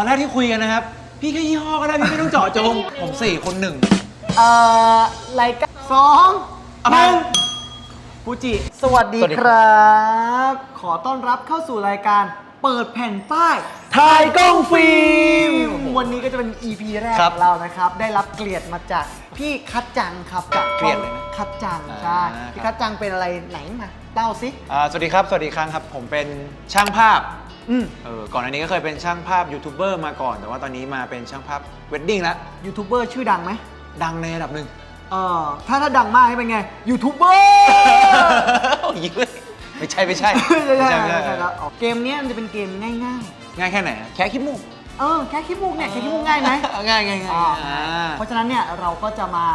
ตอนแรกที่คุยกันนะครับ พี่แค่ยี่ห้อก็ได้พี่ไม่ต้องเจาะจง ผมสี่คนหนึ่งเอ่อรายการสองเอาหมานึ่งฟูจิ สวัสดีสวัสดีคครัรับ ขอต้อนรับเข้าสู่รายการเปิดแผ่นป้ายถ่ายกล้องฟิล์ม วันนี้ก็จะเป็น EP แรกครัขบองเรานะครับ ได้รับเกลียดมาจากพี่คัดจังครับจากเกลียดเลยนะคัดจังอ่าใช่ครับพี่คัดจังเป็นอะไรไหนมา เล่าสิอ่าสวัสดีครับ สวัสดีครั้งครับ ผมเป็นช่างภาพอืมเออก่อนอันนี้ก็เคยเป็นช่างภาพยูทูบเบอร์มาก่อน แต่ว่าตอนนี้มาเป็นช่างภาพเวดดิ้งแล้ว ยูทูบเบอร์ชื่อดังไหมดังในระดับหนึ่งเออถ้าถ้าดังมากนี่เป็นไงยูทูบเบอร์ยิงเลยไม่ใช่ไม่ใช่ไม่ใช่ไม่ไม่ใช่ใช่แล้วอ๋อเกมเนี้ยมันจะเป็นเกมง่ายง่ายแค่ไหนอะแค่ขี้มูกๆ เออแค่คิดมุกเนี่ยแค่คิดมุกง่ายไหมง่ายง่ายง่ายอ่าอ่า เพราะฉะนั้นเนี่ยเราก็จะมา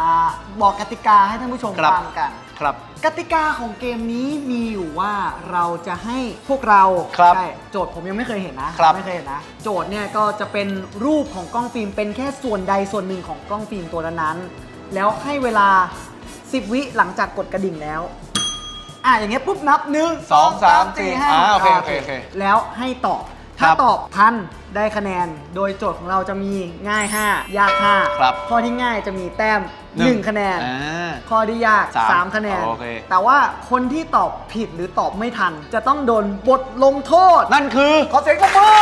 บอกกติกาให้ท่านผู้ชมครับ ฟังกัน ครับ กติกาของเกมนี้มีอยู่ว่าเราจะให้พวกเราครับใช่โจทย์ผมยังไม่เคยเห็นนะครับ ไม่เคยเห็นนะ โจทย์เนี่ยก็จะเป็นรูปของกล้องฟิล์มเป็นแค่ส่วนใดส่วนหนึ่งของกล้องฟิล์มตัวนั้นๆแล้วให้เวลา 10 วิหลังจากกดกระดิ่งแล้ว อะอย่างเงี้ยปุ๊บนับหนึ่งสองสามสี่ห้าอ่าโอเคาโอเคโอเค แล้วให้ตอบ ถ้าครับตอบทันได้คะแนน โดยโจทย์ของเราจะมีง่าย 5 ยาก5ครับข้อที่ง่ายจะมีแต้ม หนึ่ง1 คะแนน อ่าข้อที่ยาก สาม3 คะแนน โอเค แต่ว่าคนที่ตอบผิดหรือตอบไม่ทัน จะต้องโดนบทลงโทษ นั่นคือ ขอเสียงปรบมือ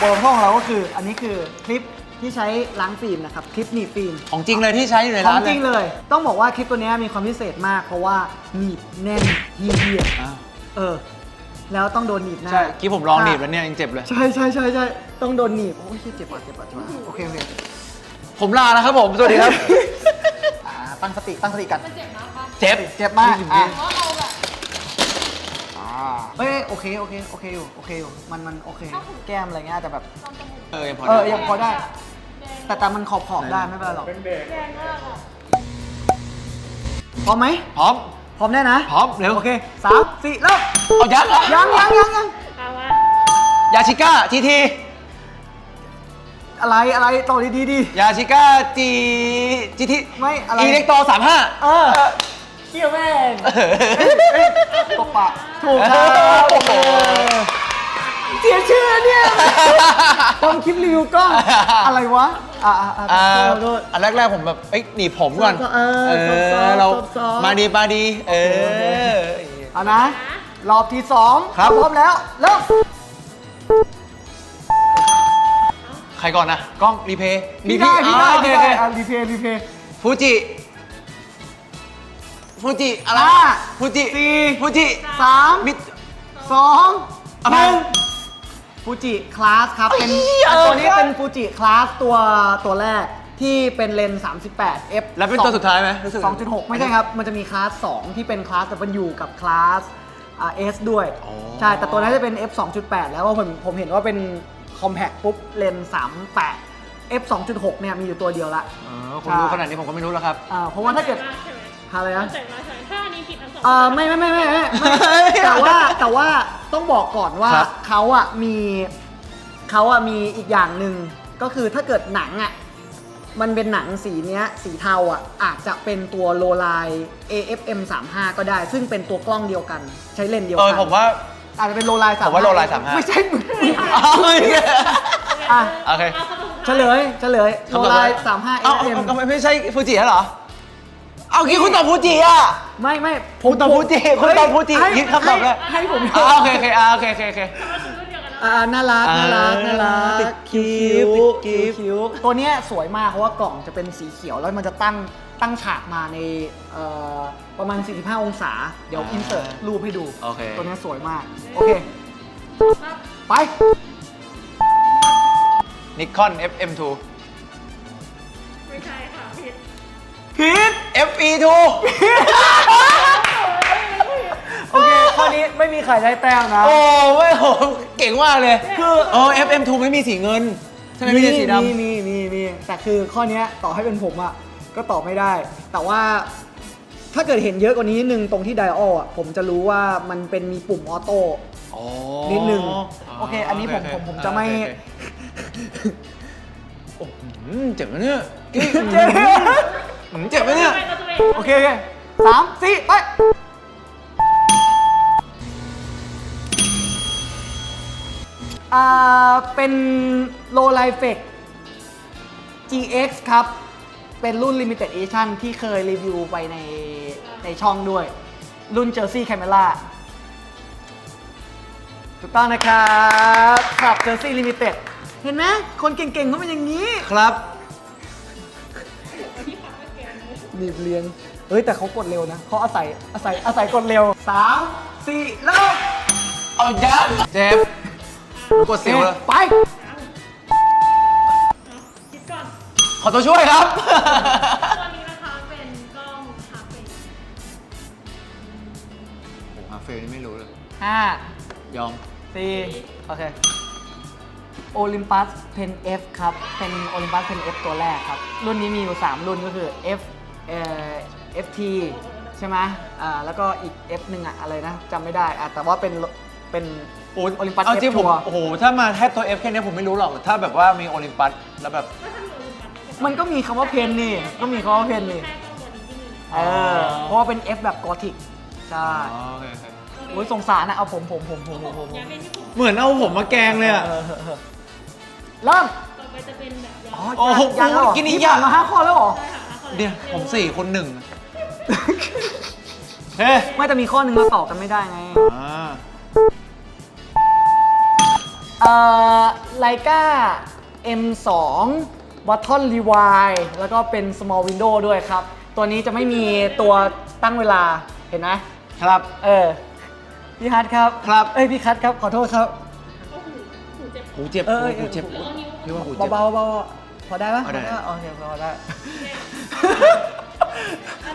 บทลงโทษของเราก็คือ อันนี้คือคลิปที่ใช้ล้างฟิล์มนะครับ คลิปหนีบฟิล์ม ของจริงเลยที่ใช้อยู่ในขอร้างนจริงเลย ต้องบอกว่าคลิปตัวเนี้ยมีความพิเศษมาก เพราะว่าหนีบแน่นเฮียอ้าวๆเออ แล้วต้องโดนหนีบหน้าใช่กี้ผมลองหนีบแล้วเนี่ยยังเจ็บเลย ใช่ใช่ใช่ใช่ต้องโดนหนีบโอ้ยเจ็บปวดเจ็บปวดเจ็บปวดโอเคโอเคผมลาแล้วครับผม สวัสดีครับ อ่าตั้งสติตั้งสติกันมันเจ็บมากปะเจ็บ เจ็บมากอะเพราะเราแบบอ่าเอ้ยโอเคโอเคโอเคอยู่โอเคอยู่มันมันโอเค แก้มอะไรเงี้ยอาจจะแบบ ตอนจมูกเออยังพอเออได้ยังพอได้แดงแต่แต่มันขอบขอบได้ไม่เป็นไรหรอกแดงมากอะพร้อมไหมพร้อม พร้อมแน่นะพร้อมเร็วโอเคสามสี่เริ่มเอายักษ์เหรอยังยังยังยังเอาวะยาชิก้าทีทีอะไรอะไรต่อดีดีดียาชิก้าจีจีทีไม่อะไรอีเล็กโตสามห้าเออเขี้ยวแม่งตบปากถูกครับโอ้โห เสียชื่อเนี่ยทำคลิปรีวิวกล้องอะไรวะ อะอะอะอ่าขอโทษ อันแรกๆผมแบบเอ้ยหนีบผมก่อนเออซอฟต์ๆเราซอฟต์ๆ มาดีมาดี เอโอเคอเอานะ รอบที่สองครับ พร้อมแล้วเริ่มใครก่อนนะกล้องรีเพย์พี่ได้พี่ได้โอเคพี่โอได้เคอะรีเพย์รีเพย์ ฟูจิฟูจิอะไรห้า ฟูจิสี่ฟูจิสามมิดสองเอาหมานึ่ง ฟูจิคลาสครับเป็นเอ้ยอันตัวนี้เออเป็นฟูจิคลาสตัวตัวแรกที่เป็นเลนส์38 f แล้วเป็นตัวสุดท้ายไหมรู้สึก 2.6 ไม่ใช่ครับ มันจะมีคลาส 2 ที่เป็นคลาส W กับคลาสอ่า S ด้วยอ๋อใช่ แต่ตัวนั้นจะเป็น f 2.8 แล้วว่าผมผมเห็นว่าเป็นคอมแพคปุ๊บเลนส์38 f 2.6 เนี่ยมีอยู่ตัวเดียวละเออคุณรู้ขนาดนี้ผมก็ไม่รู้แล้วครับอ่าเพราะว่าถ้าเกิดใช่ไหม อะไรนะเจ็บมากใช่ไหมถ้าอันนี้ผิดทั้งสองเออไม่ไม่ไม่ไม่ไม่ไม่แต่ว่าแต่ว่าต้องบอกก่อนว่าครับเขาอะมีเขาอะมีอีกอย่างหนึ่งก็คือถ้าเกิดหนังอะมันเป็นหนังสีเนี้ยสีเทาอะอาจจะเป็นตัวโลไล AFM 35ก็ได้ ซึ่งเป็นตัวกล้องเดียวกัน ใช้เลนส์เดียวเอกัอผมว่า อาจจะเป็นโลไล35ผมว่า Lowline 35 ไม่ใช่เอาเลยอะ โอเคเอาคำตอบสุดเฉลยเฉลยโลไล35 เอ้า AFM เอาไม่ใช่ฟูจิแล้วเหรอ เอากี้คุณตอบฟูจิอะ ไม่ไม่คุณตอบฟูจิคุณตอบฟูจิให้ยึดคำตอบเลยให้ให้ผมอ่าโอเคโอเคอ่าโอเคโอเคโอเคท้ายคือรุ่นเดียวกันนะอ่าน่ารักน่ารักน่ารักติดกิ๊บคิ้วติดกิ๊บคิ้วตัวเนี้ยสวยมากเพราะว่ากล่องจะเป็นสีเขียวแล้วมันจะตั้งตั้งฉากมาในเอ่อประมาณ 45 องศา เดี๋ยวอ่าอินเสิร์ตรูปให้ดู โอเค ตัวเนี้ยสวยมาก โอเคครับไป นิคอน FM2 ไม่ใช่ค่ะ ผิดผิด FE2 โอเคข้อนี้ไม่มีใครได้แต้มนะ โอ้ไม่โหเก่งมากเลยคือเออ FM2 ไม่มีสีเงินใช่ไหมไม่ใช่สีดำมีมีมีมีแต่คือข้อเนี้ยต่อให้เป็นผมอะก็ตอบไม่ได้ แต่ว่าถ้าเกิดเห็นเยอะกว่านี้นิดนึงตรงที่ไดออลอะผมจะรู้ว่ามันเป็นมีปุ่มออโต้อ๋อนิดนึงโอเค อันนี้ผมผมผมจะไม่โอเคโอเคโอ้โหเจ็บนะเนี่ยเจ็ บอืมเจ็บนะเนี่ยไม่เราจะไปโอเคโอเคสามสี่ไปฟอ่า เป็น Low l i f e c GX ครับ เป็นรุ่น Limited Edition ที่เคยรีวิวไปในในช่องด้วย รุ่น Jersey Camera ถูกต้องนะครับครับ Jersey Limited เห็นไหมคนเก่งๆเขาเป็นอย่างนี้ ครับ หนีบเรียงเฮ้ยแต่เขากดเร็วนะเขาอาศัยอาศัยอาศัยกดเร็วสามสี่เริ่มเอายันเจ็บกดเสียวเลยไปคิดก่อน ขอตัวช่วยครับตัวนี้นะคะเป็นกล้องคาเฟ่โอ้อาเฟลนี่ไม่รู้เลย ห้ายอม สี่โอเค Olympus Pen F ครับ เป็น Olympus Pen F ตัวแรกครับ รุ่นนี้มีอยู่ 3 รุ่นก็คือ F เอ่อ FT ใช่ไหมอ่าแล้วก็อีก F หนึ่งอะอะไรนะจำไม่ได้อะแต่ว่าเป็นเป็น โอ้ Olympus เอาจริง F ผมตัวโอ้โหถ้ามาแค่ตัว F แค่เนี้ยผมไม่รู้หรอกถ้าแบบว่ามีโอลิมปัสแล้วแบบก็ทำอยู่แบบนี้มันก็มีคำว่าเพนนี่ ก็มีคำว่าเพนนี่แค่กล้องตัวนี้ที่มีเออเพราะว่าเป็น F แบบกอธิกใช่อ๋อโอเคโอเคโอ้ยสงสารนะเอาผมผมผมผมผมผมยังไม่ที่ผมเหมือนเอาผมมาแกงเลยอะเออเออเออเริ่มต่อไปจะเป็นแบบยาอ๋อวโอ้โหยังแล้วเหรอกินนี่นี่ผ่านยากมาห้าข้อแล้วเหรอ ใช่ค่ะข้อแรก เดี๋ยวผมสี่คนหนึ่งเฮ้ไม่แต่มีข้อหนึ่งเราตอบกันไม่ได้ไง อ่าเอ่อไลกา M2 b u t t o n Rewind แล้วก็เป็น small window ด้วยครับ ตัวนี้จะไม่มีตัวตั้งเวลาเห็นไหมครับ เออ พี่ฮัทครับ ครับ เอ้ย พี่คัทครับ ขอโทษครับโอ้โหหูเจ็บหูเจ็บเออเออ หูเจ็บแล้วก็นิ้วพี่ว่าหูเจ็บ เบาๆเบาๆพอได้ปะเอาได้พโอเคพอได้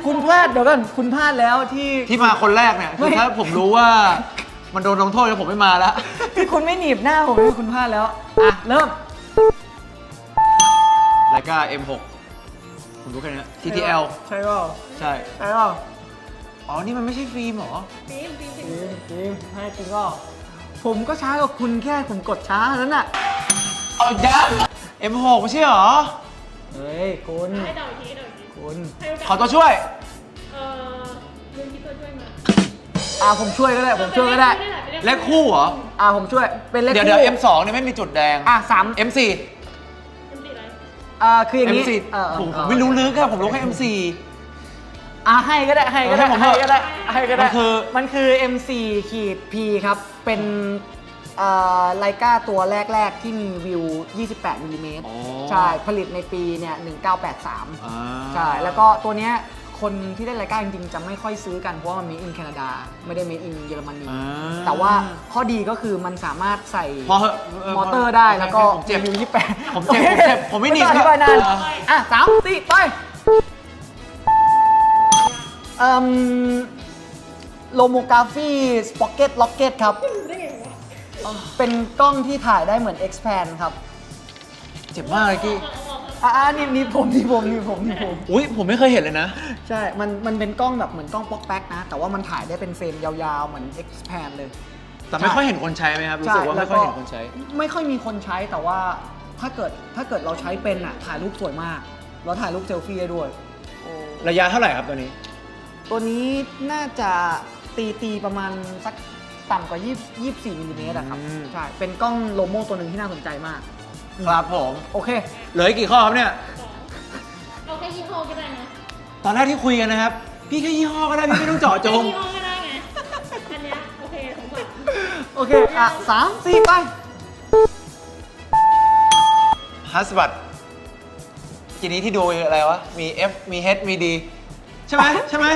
คุณพลาดเดี๋ยวกันคุณพลาดแล้วที่ ที่มาคนแรกเนี่ยคือไม่ถ้าผมรู้ว่ามันโดนลงโทษแล้วผมไม่มาแล้ว ที่คุณไม่หนีบหน้าผมนี่คุณพลาดแล้ว อะ เริ่มไลกา M6 ผมรู้แค่นี้ TTL ใช่เปล่าใช่ ใช่เปล่าอ๋อ นี่มันไม่ใช่ฟิล์มเหรอ ฟิล์มฟิล์มจฟิริล์งมจริงให้จริงก็ ผมก็ช้ากว่าคุณแค่ผมกดช้าเท่านั้นน่ะ เอายัน M6 ไม่ใช่เหรอ เฮ้ย คุณ ให้เดาอีกทีให้เดาอีกที คุณให้โอกาสขอตัวช่วยเอ่อลืมคิดตัวช่วยมาอะผมช่วยก็ได้ผมช่วยก็ได้ เลขคู่เหรอ อะผมช่วยเป็นเลขเดี๋ยวคู่เดี๋ยว M2 เนี่ยไม่มีจุดแดง อะสาม M4 เป็นสีอะไรอ่าคืออย่างนี้ M4 เออเออผมเอผมอไม่รู้ลึกอะผมรู้แค่ M4 อะให้ก็ได้ให้ก็ได้เออให้ผมให้ก็ได้ให้ก็ได้มันคือ มันคือ M4 ขีด P ครับ เป็น ไลกาตัวแรก ๆ ที่มีวิว 28มิลลิเมตรอ๋อ ใช่ ผลิตในปีเนี่ย1983 อ่า ใช่ แล้วก็ตัวเนี้ยคนที่ได้ไลกาจริงๆ จะไม่ค่อยซื้อกันเพราะว่ามันมีอินแคนาดา ไม่ได้มีอินเยอรมนี อ่า แต่ว่าข้อดีก็คือมันสามารถใส่ พอเหอะมอเตอร์ได้แล้วก็ผมเจ็บวิว28ผมเจ็บผมเจ็บผมไม่หนีบต้องอธิบายนานเออ อะสามสี่ไปเอ่มโลโมกราฟีสป็อกเก็ตล็อกเก็ตครับได้ไงวะ เป็นกล้องที่ถ่ายได้เหมือน expand ครับเจ็บมากเลยกี้อ่านี่นี่ผมนี่ผมนี่ผมนี่ผม อุ้ยผมไม่เคยเห็นเลยนะ ใช่ มันมันเป็นกล้องแบบเหมือนกล้องป๊อกแป๊กนะ แต่ว่ามันถ่ายได้เป็นเฟรมยาวๆ เหมือน expand เลย แต่ไม่ค่อยเห็นคนใช้ไหมครับ รู้สึกว่าไม่ค่อยเห็นคนใช้ ไม่ค่อยมีคนใช้แต่ว่าถ้าเกิดถ้าเกิดเราใช้เป็นอะถ่ายรูปสวยมาก เราถ่ายรูปเซลฟี่ได้ด้วย ระยะเท่าไหร่ครับตัวนี้ ตัวนี้น่าจะตีตีประมาณสัก ต่ำกว่า20 24มิลลิเมตรอะครับ อืม ใช่ เป็นกล้องโลโมตัวหนึ่งที่น่าสนใจมาก ครับผม โอเค เหลืออีกกี่ข้อครับเนี่ย เอาแค่ยี่ห้อก็ได้นะตอนแรกที่คุยกันนะครับ พี่แค่ยี่ห้อก็ได้พี่ไม่ต้องเจาะจงยี่ห้อก็ได้ไงอันเนี้ยโอเคสงสารโอเค อะสามสี่ไป ฮัสบัตทีนี้ที่ดูอะไรวะ มี F มี H มี D ใช่ไหม ใช่ไหม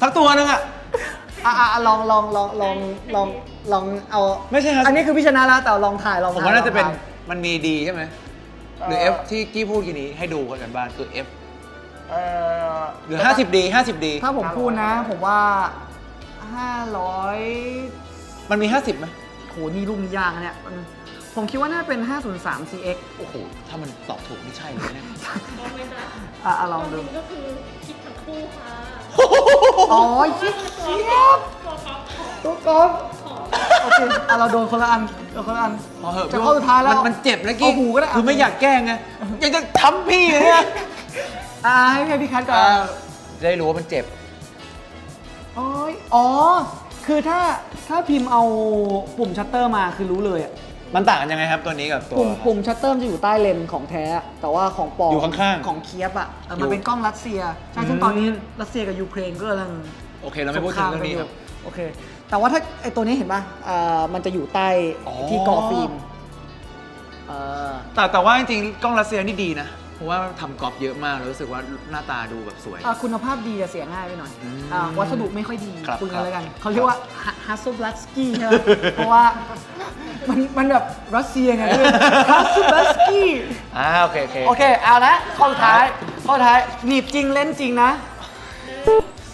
ทักตัวนึงอะ อะอะอะลองลองลองลองลองลองเอาไม่ใช่ Hus- อันนี้คือพี่ชนะแล้วแต่ลองถ่ายลองผมถ่ายว่าน่าจะเป็นลองถ่ย มันมี D ใช่ไหมหรือ เอ่อ F ที่กี้พูดกีนี้ให้ดูกันบ้านคือ F เอ่อหรือ 50D 50D ถ้าผมพูดนะ ผมว่า 500มันมี 50ไหมโหนี่รูปนี้ยากนะเนี่ยมันผมคิดว่าน่าเป็น 503 CX โอ้โห ถ้ามันตอบถูกนี่ใช่เลยเนี่ยลองไหมจ๊ะอะอะลองดูตัวนี้ก็คือคิดทั้งคู่ค่ะ อ๋อเชียบตัวก๊อฟของตัวกอล์ฟโอเคอะเราโดนคนละอันโดนคนละอัน พอเหอะจะเข้าสุดท้ายแล้วมันมันเจ็บนะกี้เอาหูก็ได้ คือไม่อยากแกล้งไงยากจะทำพี่เลยเนี่ยอะให้ให้พี่คัทก่อนอ่าจะได้รู้ว่ามันเจ็บ โอ้ยอ๋อ คือถ้าถ้าพิมพ์เอาปุ่มชัตเตอร์มาคือรู้เลยอะ มันต่างกันยังไงครับตัวนี้กับตัว ปุ่มปุ่มชัตเตอร์จะอยู่ใต้เลนส์ของแท้ แต่ว่าของปลอมอยู่ข้างๆของเคียบอะเอออยู่มันเป็นกล้องรัสเซียใช่ซึ่งอืมตอนนี้รัสเซียกับยูเครนก็กำลัง โอเค เราไม่พูดถึงเรื่องนี้ครับ โอเค แต่ว่าถ้าไอตัวนี้เห็นป่ะเอ่อมันจะอยู่ใต้อ๋อ ที่กอฟิล์มเออแต่แต่ว่าจริงๆกล้องรัสเซียนี่ดีนะเพ ราะว่าทำกรอบเยอะมากแล้วรู้สึกว่าหน้าตาดูแบบสวย อะคุณภาพดีแต่เสียง่ายไปหน่อยอืมอ่าวัสดุไม่ค่อยดีครับคุณครักันบแล้วกันเขาเรียกว่าฮัสโซบลัสกี้ใช่ไหมเพราะว่ามันมันแบบรัสเซียไงฮัสโซบลัสกี้อ่าโอเคโอเค โอเคเอานะข้อสุดท้ายข้อสุดท้ายหนีบจริงเล่นจริงนะ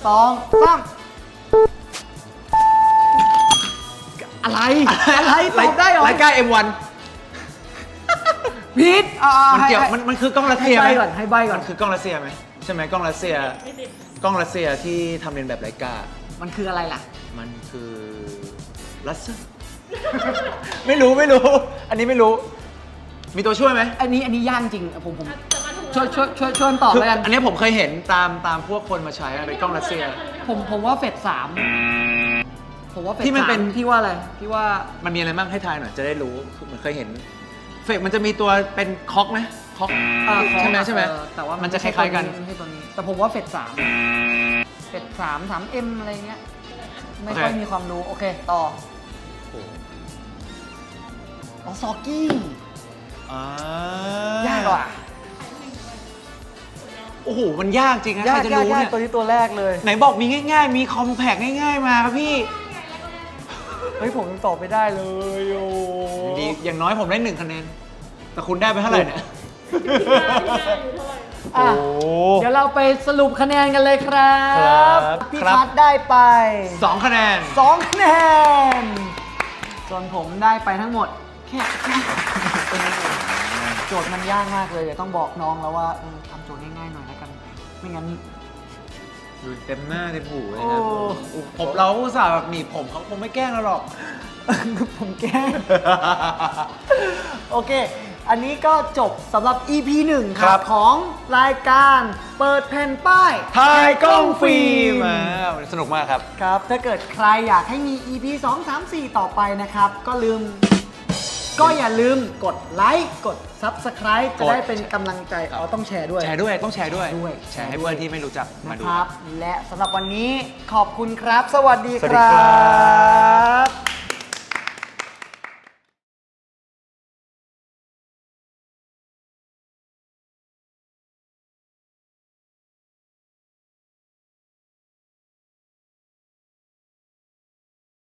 สองสามอะไรอะไรตอบได้เหรอไลกา M1 พีทอ่ามันเกี่ยวให้มันมันคือกล้องรัสให้เซียใบไหมก่อนให้ใบก่อน มันคือกล้องรัสเซียไหมใช่ไหมกล้องรัสเซียไม่ติดกล้องรัสเซียที่ทำเรียนแบบไลกามันคืออะไรล่ะ มันคือรัสเซียไม่รู้ไม่รู้ อันนี้ไม่รู้ มีตัวช่วยไหมอันนี้อันนี้ย่างจริงผมผมจะมาถูกช่วยช่วยช่วยช่วยตอบคือแล้วกัน อันนี้ผมเคยเห็นตามตามพวกคนมาใช้อะเป็นกล้องรัสเซีย ผมผมว่าเฟสสามผมว่าเฟสที่มันเป็นสาพี่ว่าอะไรพี่ว่า มันมีอะไรบ้างให้ทายหน่อยจะได้รู้คือเหมือนเคยเห็น เฟกมันจะมีตัวเป็นคอกไหมคอกอ่าใช่ไหมใช่ไหมเออแต่ว่ามัมันจะคล้ายๆกัน ไม่ใช่ตัวนี้ แต่ผมว่าเฟสสามเฟสสามสามเอ็มอะไรเงี้ย ไม่ค่อยโอเคมีความรู้ โอเค ต่อ อ๋อ ซอกกี้ อ่ายากกว่าโอ้โห มันยากจริงนะยาใครกจะยากรู้ยากเนี่ย ตัวนี้ตัวแรกเลย ไหนบอกมีง่าย ๆ มีคอมแพกง่าย ๆ มาครับพี่ เฮ้ยผมยังตอบไม่ได้เลยโอ้ดีอย่างน้อยผมได้หนึ่งคะแนน แต่คุณได้ไปเท่าไหร่เนี่ยอะโอ้เดี๋ยวเราไปสรุปคะแนนกันเลยครับครับพี่ครับคัทได้ไปสองคะแนน สองคะแนนส่วนผมได้ไปทั้งหมดแค่แค่ตัวนี้เองโจทย์มันยากมากเลยเดี๋ยวต้องบอกน้องแล้วว่าเออทำโจทย์ง่ายๆหน่อยแล้วกัน ไม่งั้น ดูเต็มหน้าเต็มหูเลยนะโอ้ผมเราอุตส่าห์แบบหนีบผมเขาคงไม่แกล้งเราหรอก ผมแกล้ง โอเค อันนี้ก็จบสำหรับ EP 1 คครัรับบ ของรายการเปิดแผ่นป้ายถ่ายกล้องฟิล์มอ่าสนุกมากครับ ครับ ถ้าเกิดใครอยากให้มี EP 2 3 4 ต่อไปนะครับ ก็ลืม ก็อย่าลืมกดไลค์กด Subscribe จะกดได้เป็นกำลังใจเอาต้องแชร์ด้วย แชร์ด้วยต้องแชร์ด้วย ด้วยแชร์ให้เพื่อนที่ไม่รู้จักมานะดู ครับ และสำหรับวันนี้ขอบคุณครับ สวัสดีสวัสคดีรัครับบ